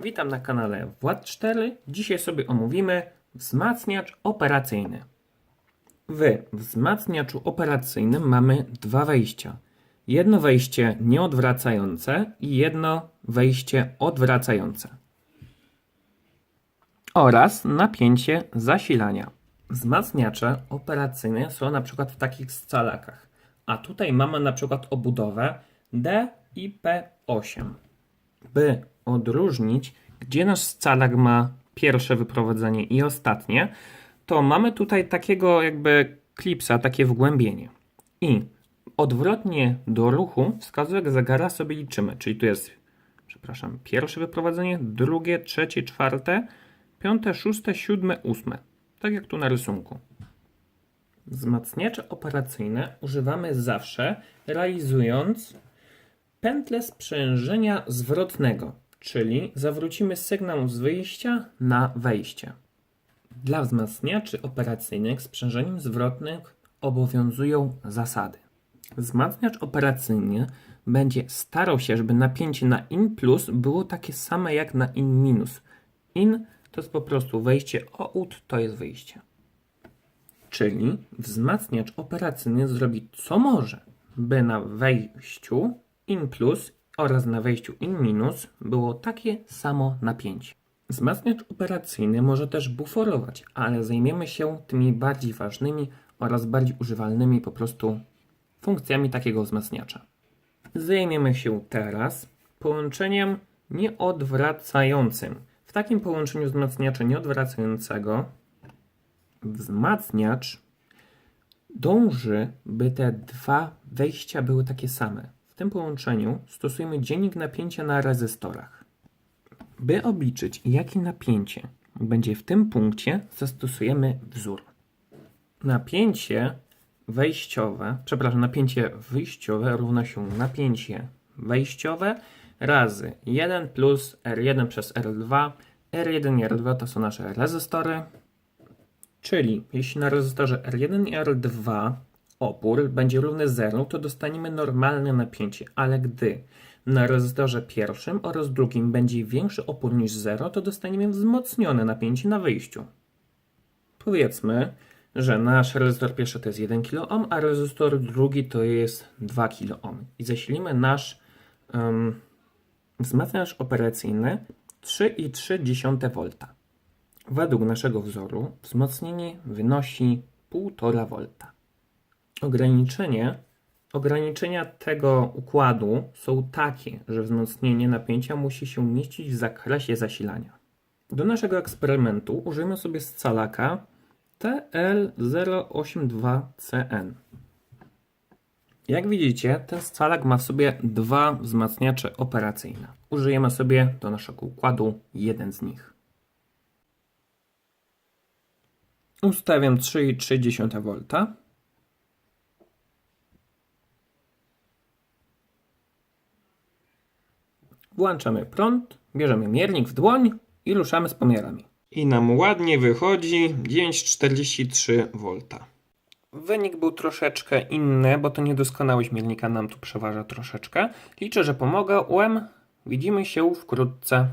Witam na kanale Wład 4. Dzisiaj sobie omówimy wzmacniacz operacyjny. W wzmacniaczu operacyjnym mamy dwa wejścia. Jedno wejście nieodwracające i jedno wejście odwracające. Oraz napięcie zasilania. Wzmacniacze operacyjne są na przykład w takich scalakach. A tutaj mamy na przykład obudowę D i P8 by odróżnić, gdzie nasz scalak ma pierwsze wyprowadzenie i ostatnie, to mamy tutaj takiego jakby klipsa, takie wgłębienie. I odwrotnie do ruchu wskazówek zegara sobie liczymy, czyli tu jest, przepraszam, pierwsze wyprowadzenie, drugie, trzecie, czwarte, piąte, szóste, siódme, ósme. Tak jak tu na rysunku. Wzmacniacze operacyjne używamy zawsze realizując pętlę sprzężenia zwrotnego, czyli zawrócimy sygnał z wyjścia na wejście. Dla wzmacniaczy operacyjnych sprzężeniem zwrotnym obowiązują zasady. Wzmacniacz operacyjny będzie starał się, żeby napięcie na in plus było takie same jak na in minus. In to jest po prostu wejście, out to jest wyjście. Czyli wzmacniacz operacyjny zrobi co może, by na wejściu in plus oraz na wejściu in minus było takie samo napięcie. Wzmacniacz operacyjny może też buforować, ale zajmiemy się tymi bardziej ważnymi oraz bardziej używalnymi po prostu funkcjami takiego wzmacniacza. Zajmiemy się teraz połączeniem nieodwracającym. W takim połączeniu wzmacniacza nieodwracającego wzmacniacz dąży, by te dwa wejścia były takie same. Tym połączeniu stosujemy dziennik napięcia na rezystorach. By obliczyć, jakie napięcie będzie w tym punkcie, zastosujemy wzór. Napięcie wejściowe, przepraszam, napięcie wyjściowe równa się napięcie wejściowe razy 1 plus R1 przez R2. R1 i R2 to są nasze rezystory, Czyli jeśli na rezystorze R1 i R2 opór będzie równy 0, to dostaniemy normalne napięcie, ale gdy na rezystorze pierwszym oraz drugim będzie większy opór niż 0, to dostaniemy wzmocnione napięcie na wyjściu. Powiedzmy, że nasz rezystor pierwszy to jest 1 kΩ, a rezystor drugi to jest 2 kΩ. I zasilimy nasz um, wzmacniacz operacyjny 3,3 V. Według naszego wzoru wzmocnienie wynosi 1,5 V. Ograniczenie, ograniczenia tego układu są takie, że wzmocnienie napięcia musi się mieścić w zakresie zasilania. Do naszego eksperymentu użyjmy sobie scalaka TL082CN. Jak widzicie, ten scalak ma w sobie dwa wzmacniacze operacyjne. Użyjemy sobie do naszego układu jeden z nich. Ustawiam 3,3 V. Włączamy prąd, bierzemy miernik w dłoń i ruszamy z pomiarami. I nam ładnie wychodzi 9,43 V. Wynik był troszeczkę inny, bo to niedoskonałość miernika nam tu przeważa troszeczkę. Liczę, że pomogę. UM. Widzimy się wkrótce.